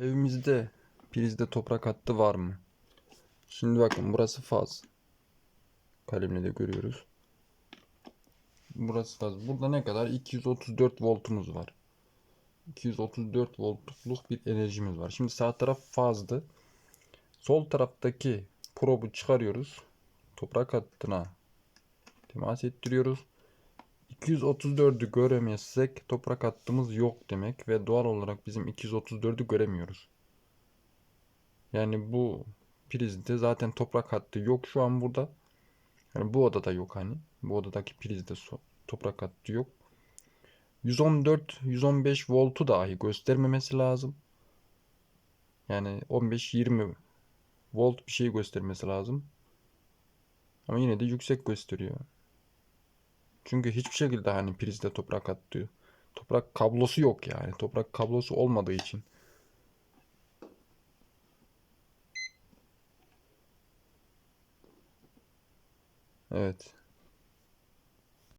Evimizde prizde toprak hattı var mı? Şimdi bakın burası faz. Kalemle de görüyoruz. Burası faz. Burada ne kadar? 234 voltumuz var. 234 voltluk bir enerjimiz var. Şimdi sağ taraf fazdı. Sol taraftaki probu çıkarıyoruz. Toprak hattına temas ettiriyoruz. 234'ü göremezsek toprak hattımız yok demek ve doğal olarak bizim 234'ü göremiyoruz. Yani bu prizde zaten toprak hattı yok şu an burada. Yani bu odada yok hani. Bu odadaki prizde so- toprak hattı yok. 114 115 voltu dahi göstermemesi lazım. Yani 15-20 volt bir şey göstermesi lazım. Ama yine de yüksek gösteriyor. Çünkü hiçbir şekilde hani prizde toprak hattı toprak kablosu yok yani. Toprak kablosu olmadığı için. Evet.